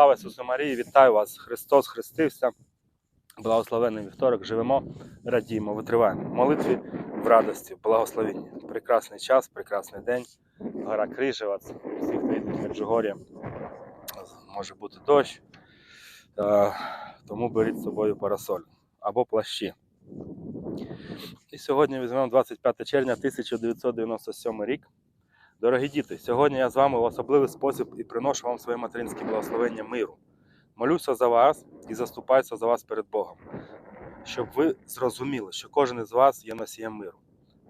Слава Ісусу Марії, вітаю вас! Христос хрестився. Благословенний вівторок. Живемо, радіємо, витриваємо. Молитві в радості, в благословенні. Прекрасний час, прекрасний день. Гора Крижевац. Всі, хто йде в Меджугор'я, може бути дощ. Е, Тому беріть з собою парасоль або плащі. І сьогодні візьмемо 25 червня 1997 рік. Дорогі діти, сьогодні я з вами в особливий спосіб і приношу вам своє материнське благословення миру. Молюся за вас і заступаюся за вас перед Богом, щоб ви зрозуміли, що кожен із вас є носієм миру.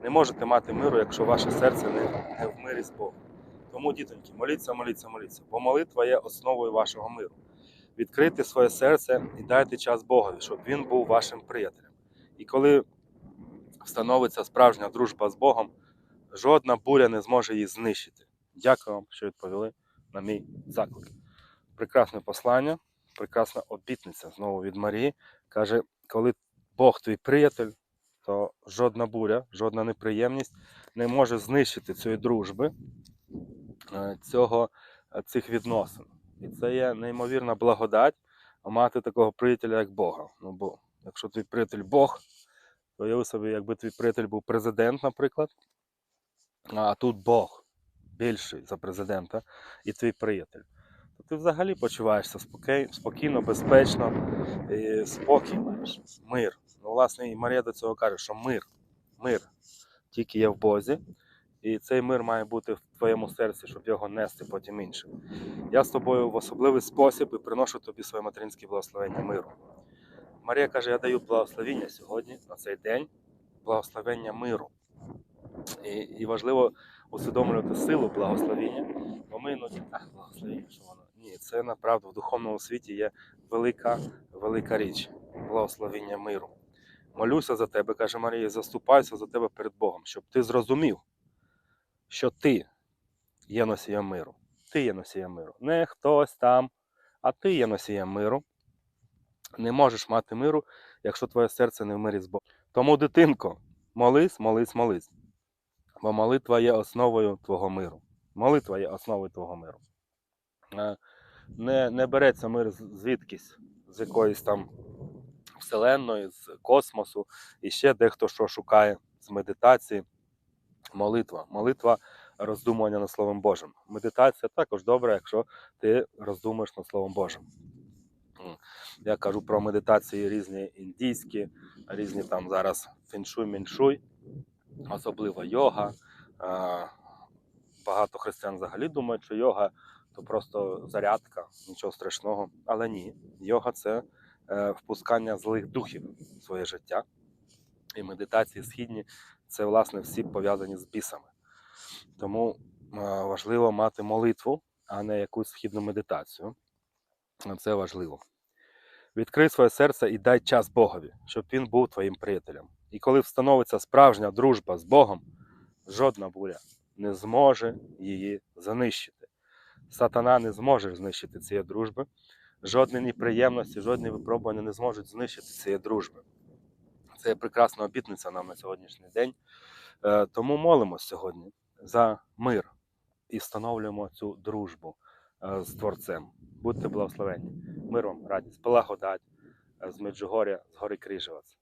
Не можете мати миру, якщо ваше серце не, в мирі з Богом. Тому, дітоньки, моліться, моліться, моліться, бо молитва є основою вашого миру. Відкрийте своє серце і дайте час Богові, щоб він був вашим приятелем. І коли встановиться справжня дружба з Богом, жодна буря не зможе її знищити. Дякую вам, що відповіли на мій заклик. Прекрасне послання, прекрасна обітниця знову від Марії. Каже, коли Бог твій приятель, то жодна буря, жодна неприємність не може знищити цієї дружби, е, цього, е, цих відносин. І це є неймовірна благодать мати такого приятеля, як Бога. Ну, бо якщо твій приятель Бог, то уяви собі, якби твій приятель був президент, наприклад, а тут Бог більший за президента і твій приятель. То ти взагалі почуваєшся спокій, спокійно, безпечно, і спокій маєш, мир. Ну, власне, і Марія до цього каже, що мир, мир тільки є в Бозі, і цей мир має бути в твоєму серці, щоб його нести потім іншим. Я з тобою в особливий спосіб і приношу тобі своє материнське благословення миру. Марія каже: я даю благословення сьогодні, на цей день, благословення миру. І, і важливо усвідомлювати силу благословення, бо ми іноді ах, благословення, що воно. Ні, це направду в духовному світі є велика, велика річ благословення миру. Молюся за тебе, каже Марія, і заступаюся за тебе перед Богом, щоб ти зрозумів, що ти є носієм миру. Ти є носієм миру. Не хтось там, а ти є носієм миру. Не можеш мати миру, якщо твоє серце не в мирі з Богом. Тому, дитинко, молись, молись, молись. Бо молитва є основою твого миру. Молитва є основою твого миру. Е, Не, не береться мир звідкись, з якоїсь там вселенної, з космосу, і ще дехто що шукає з медитації. Молитва. Молитва роздумування над Словом Божим. Медитація також добра, якщо ти роздумуєш над Словом Божим. Я кажу про медитації різні індійські, різні там зараз фіншуй, міншуй, особливо йога. Е, Багато християн взагалі думають, що йога то просто зарядка, нічого страшного. Але ні, йога це е, впускання злих духів в своє життя. І медитації східні це власне всі пов'язані з бісами. Тому е, важливо мати молитву, а не якусь східну медитацію. Це важливо. Відкрий своє серце і дай час Богові, щоб він був твоїм приятелем. І коли встановиться справжня дружба з Богом, жодна буря не зможе її знищити. Сатана не зможе знищити цієї дружби. Жодні неприємності, жодні випробування не зможуть знищити цієї дружби. Це прекрасна обітниця нам на сьогоднішній день. Е, Тому молимось сьогодні за мир і встановлюємо цю дружбу е, з Творцем. Будьте благословені. Мир вам, радість, благодать е, з Меджугоря, з гори Крижевець.